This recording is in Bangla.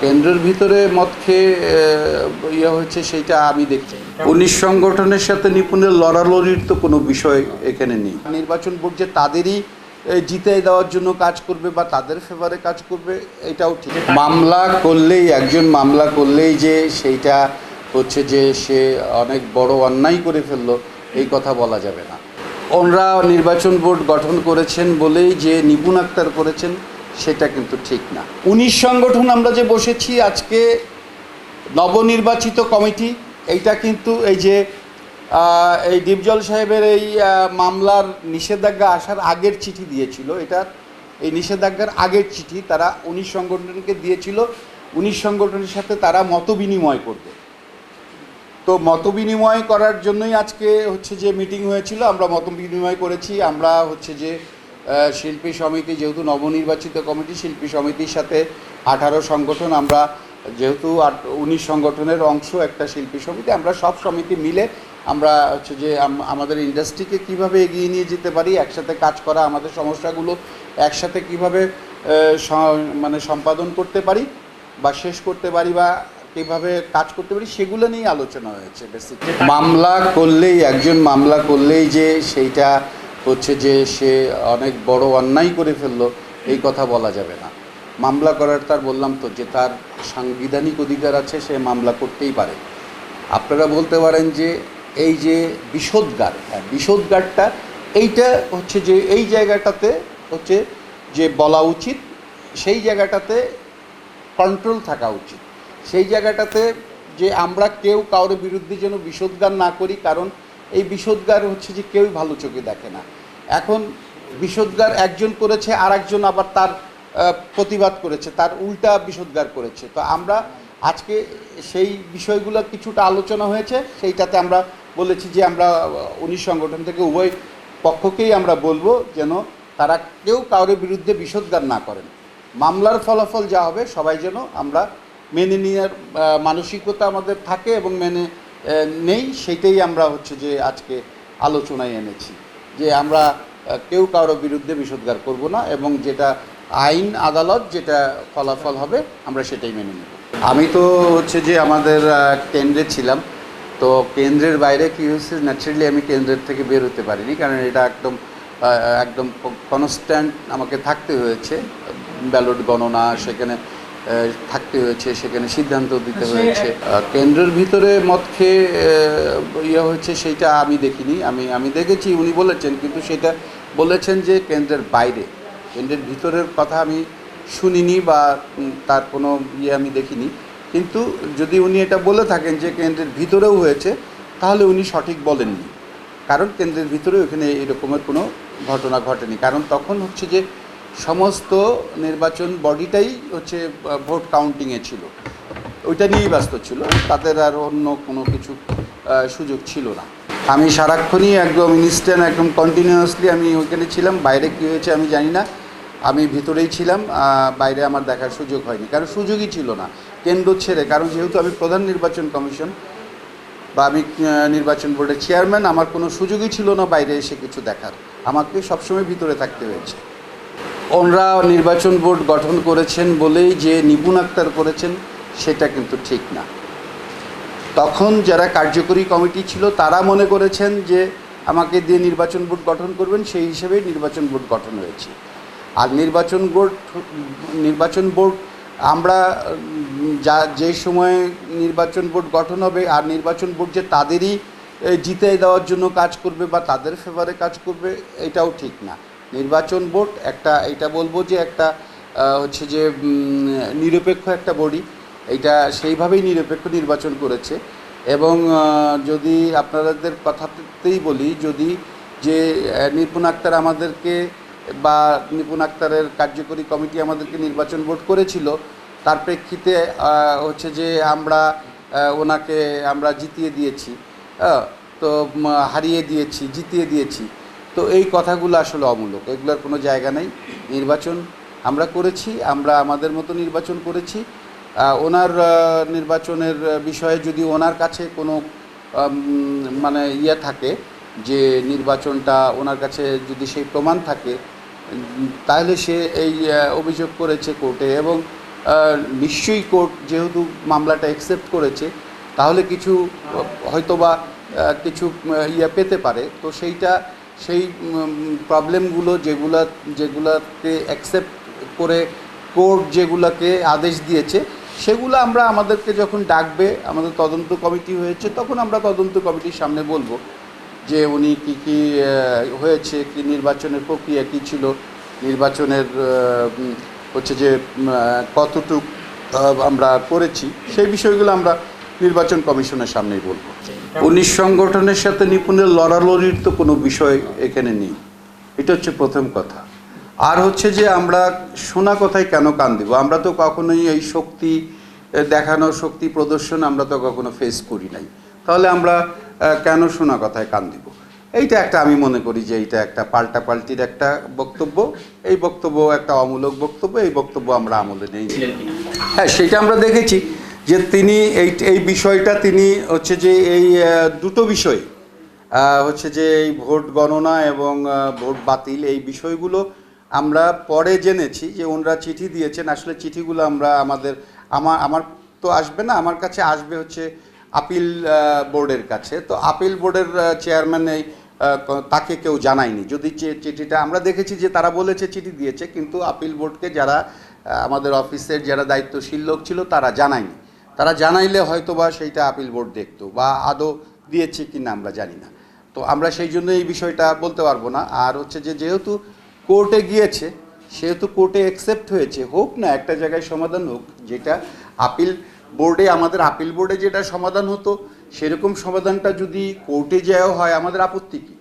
কেন্দ্রের ভিতরে মত খেয়ে ইয়ে হয়েছে সেইটা আমি দেখছি। উনিশ সংগঠনের সাথে নিপুণের লড়ালড়ির তো কোনো বিষয় এখানে নেই। নির্বাচন বোর্ড যে তাদেরই জিতে দেওয়ার জন্য কাজ করবে বা তাদের ফেভারে কাজ করবে এটাও ঠিক। মামলা করলেই একজন মামলা করলেই যে সেইটা হচ্ছে যে সে অনেক বড় অন্যায় করে ফেলল এই কথা বলা যাবে না। ওনরা নির্বাচন বোর্ড গঠন করেছেন বলেই যে নিপুণ আক্তার করেছেন সেটা কিন্তু ঠিক না। উনিশ সংগঠন আমরা যে বসেছি আজকে, নবনির্বাচিত কমিটি, এইটা কিন্তু এই যে এই ডিপজল সাহেবের এই মামলার নিষেধাজ্ঞা আসার আগের চিঠি দিয়েছিল। এটা এই নিষেধাজ্ঞার আগের চিঠি তারা উনিশ সংগঠনকে দিয়েছিল। উনিশ সংগঠনের সাথে তারা মত বিনিময় করবে। তো মত বিনিময় করার জন্যই আজকে হচ্ছে যে মিটিং হয়েছিল, আমরা মত বিনিময় করেছি। আমরা হচ্ছে যে শিল্পী সমিতি যেহেতু নবনির্বাচিত কমিটি শিল্পী সমিতির সাথে আঠারো সংগঠন আমরা যেহেতু আট উনিশ সংগঠনের অংশ একটা শিল্পী সমিতি আমরা সব সমিতি মিলে আমরা হচ্ছে যে আমাদের ইন্ডাস্ট্রিকে কীভাবে এগিয়ে নিয়ে যেতে পারি একসাথে কাজ করা আমাদের সমস্যাগুলো একসাথে কীভাবে মানে সম্পাদন করতে পারি বা শেষ করতে পারি বা কীভাবে কাজ করতে পারি সেগুলো নিয়ে আলোচনা হয়েছে বেসিক মামলা করলেই একজন মামলা করলেই যে সেইটা হচ্ছে যে সে অনেক বড় অন্যায় করে ফেলল, এই কথা বলা যাবে না। মামলা করার তার বললাম তো, যে তার সাংবিধানিক অধিকার আছে, সে মামলা করতেই পারে। আপনারা বলতে পারেন যে এই যে বিষোদ্গার হ্যাঁ বিষোদ্গারটা, এইটা হচ্ছে যে এই জায়গাটাতে হচ্ছে যে বলা উচিত, সেই জায়গাটাতে কন্ট্রোল থাকা উচিত। সেই জায়গাটাতে যে আমরা কেউ কারোর বিরুদ্ধে যেন বিষোদ্গার না করি, কারণ এই বিষোদ্গার হচ্ছে যে কেউই ভালো চোখে দেখে না। এখন বিষোদ্গার একজন করেছে আর একজন আবার তার প্রতিবাদ করেছে, তার উল্টা বিষোদ্গার করেছে। তো আমরা আজকে সেই বিষয়গুলো কিছুটা আলোচনা হয়েছে, সেইটাতে আমরা বলেছি যে আমরা, উনিশ সংগঠন থেকে উভয় পক্ষকেই আমরা বলব যেন তারা কেউ কারোর বিরুদ্ধে বিষোদ্গার না করেন। মামলার ফলাফল যা হবে, সবাই যেন আমরা মেনে নেওয়ার মানসিকতা আমাদের থাকে এবং মেনে নেই সেটাই আমরা হচ্ছে যে আজকে আলোচনায় এনেছি। যে আমরা কেউ কারোর বিরুদ্ধে বিষোদ্গার করব না এবং যেটা আইন আদালত যেটা ফলাফল হবে, আমরা সেটাই মেনে নেব। আমি তো হচ্ছে যে আমাদের কেন্দ্রে ছিলাম, তো কেন্দ্রের বাইরে কী হয়েছে ন্যাচারালি আমি কেন্দ্রের থেকে বের হতে পারিনি, কারণ এটা একদম একদম কনস্ট্যান্ট আমাকে থাকতে হয়েছে। ব্যালট গণনা, সেখানে থাকতে হয়েছে সেখানে সিদ্ধান্ত দিতে হয়েছে। কেন্দ্রের ভিতরে মত খেয়ে ইয়ে হয়েছে সেইটা আমি দেখিনি। আমি আমি দেখেছি উনি বলেছেন কিন্তু সেটা বলেছেন যে কেন্দ্রের বাইরে। কেন্দ্রের ভিতরের কথা আমি শুনিনি বা তার কোনো ইয়ে আমি দেখিনি। কিন্তু যদি উনি এটা বলে থাকেন যে কেন্দ্রের ভিতরেও হয়েছে তাহলে উনি সঠিক বলেননি। কারণ কেন্দ্রের ভিতরে ওখানে এরকমের কোনো ঘটনা ঘটেনি। কারণ তখন হচ্ছে যে সমস্ত নির্বাচন বডিটাই হচ্ছে ভোট কাউন্টিংয়ে ছিল। ওইটা নিয়েই ব্যস্ত ছিল। তাদের আর অন্য কোনো কিছু সুযোগ ছিল না। আমি সারাক্ষণই একদম ইনস্ট্যান্ট একদম কন্টিনিউয়াসলি আমি ওইখানে ছিলাম। বাইরে কী হয়েছে আমি জানি না। আমি ভিতরেই ছিলাম বাইরে আমার দেখার সুযোগ হয়নি। কারণ সুযোগই ছিল না। কেন্দ্র ছেড়ে, কারণ যেহেতু আমি প্রধান নির্বাচন কমিশন বা আমি নির্বাচন বোর্ডের চেয়ারম্যান আমার কোনো সুযোগই ছিল না বাইরে এসে কিছু দেখার। আমাকে সবসময় ভিতরে থাকতে হয়েছে। ওনরা নির্বাচন বোর্ড গঠন করেছেন বলেই যে নিপুণ আক্তার করেছেন, সেটা কিন্তু ঠিক না। তখন যারা কার্যকরী কমিটি ছিল, তারা মনে করেছেন যে আমাকে দিয়ে নির্বাচন বোর্ড গঠন করবেন, সেই হিসেবেই নির্বাচন বোর্ড গঠন হয়েছে। আর নির্বাচন বোর্ড নির্বাচন বোর্ড, আমরা যা, যে সময়ে নির্বাচন বোর্ড গঠন হবে, আর নির্বাচন বোর্ড যে তাদেরই জিতে দেওয়ার জন্য কাজ করবে বা তাদের ফেভারে কাজ করবে, এটাও ঠিক না। নির্বাচন বোর্ড একটা এটা বলব যে একটা হচ্ছে যে নিরপেক্ষ একটা বডি, এইটা সেইভাবেই নিরপেক্ষ নির্বাচন করেছে। এবং যদি আপনাদের কথাতেই বলি, যদি যে নিপুণ আক্তার আমাদেরকে বা নিপুণ আক্তারের কার্যকরী কমিটি আমাদেরকে নির্বাচন বোর্ড করেছিল, তার প্রেক্ষিতে হচ্ছে যে আমরা ওনাকে আমরা জিতিয়ে দিয়েছি তো হারিয়ে দিয়েছি, জিতিয়ে দিয়েছি। তো এই কথাগুলো আসলে অমূলক। এগুলোর কোনো জায়গা নেই। নির্বাচন আমরা করেছি, আমরা আমাদের মতো নির্বাচন করেছি। ওনার নির্বাচনের বিষয়ে যদি ওনার কাছে কোনো মানে ইয়ে থাকে যে নির্বাচনটা ওনার কাছে যদি সেই প্রমাণ থাকে, তাহলে সে এই অভিযোগ করেছে কোর্টে এবং নিশ্চয়ই কোর্ট যেহেতু মামলাটা অ্যাকসেপ্ট করেছে, তাহলে কিছু, হয়তোবা কিছু ইয়ে পেতে পারে। তো সেইটা সেই প্রবলেমগুলো যেগুলা যেগুলাকে অ্যাকসেপ্ট করে কোর্ট যেগুলাকে আদেশ দিয়েছে, সেগুলো আমরা আমাদেরকে যখন ডাকবে, আমাদের তদন্ত কমিটি হয়েছে, তখন আমরা তদন্ত কমিটির সামনে বলব যে উনি কি কি হয়েছে, কি নির্বাচনের প্রক্রিয়া কি ছিল, নির্বাচনের হচ্ছে যে কতটুক আমরা করেছি, সেই বিষয়গুলো আমরা নির্বাচন কমিশনের সামনেই বলব। উনিশ সংগঠনের সাথে নিপুণের লড়ালড়ির তো কোনো বিষয় এখানে নেই। এটা হচ্ছে প্রথম কথা। আর হচ্ছে যে আমরা শোনা কথায় কেন কান দিব? আমরা তো কখনোই এই শক্তি আহ, দেখানোর শক্তি প্রদর্শন আমরা তো কখনো ফেস করি নাই। তাহলে আমরা কেন শোনা কথায় কান দিব? এইটা একটা আমি মনে করি যে এইটা একটা পাল্টাপাল্টির একটা বক্তব্য। এই বক্তব্য একটা অমূলক বক্তব্য এই বক্তব্য আমরা আমলে নেই। হ্যাঁ সেটা আমরা দেখেছি। যে তিনি এই এই বিষয়টা তিনি হচ্ছে যে এই দুটো বিষয় হচ্ছে যে এই ভোট গণনা এবং ভোট বাতিল এই বিষয়গুলো আমরা পরে জেনেছি যে ওনারা চিঠি দিয়েছেন। আসলে চিঠিগুলো আমরা আমাদের, আমার আমার তো আসবে না, আমার কাছে আসবে হচ্ছে আপিল বোর্ডের কাছে। তো আপিল বোর্ডের চেয়ারম্যান এই তাকে কেউ জানায়নি। যদি চিঠিটা আমরা দেখেছি যে তারা বলেছে, চিঠি দিয়েছে, কিন্তু আপিল বোর্ডকে যারা আমাদের অফিসের যারা দায়িত্বশীল লোক ছিল তারা জানায়নি। তারা জানাইলে হয়তো বা সেইটা আপিল বোর্ড দেখতো বা আদৌ দিয়েছে কি না আমরা জানি না। তো আমরা সেই জন্য এই বিষয়টা বলতে পারব না। আর হচ্ছে যে যেহেতু কোর্টে গিয়েছে, সেহেতু কোর্টে অ্যাকসেপ্ট হয়েছে, হোক না একটা জায়গায় সমাধান হোক, যেটা আপিল বোর্ডে আমাদের আপিল বোর্ডে যেটা সমাধান হতো, সেরকম সমাধানটা যদি কোর্টে যাওয়া হয়, আমাদের আপত্তি কী?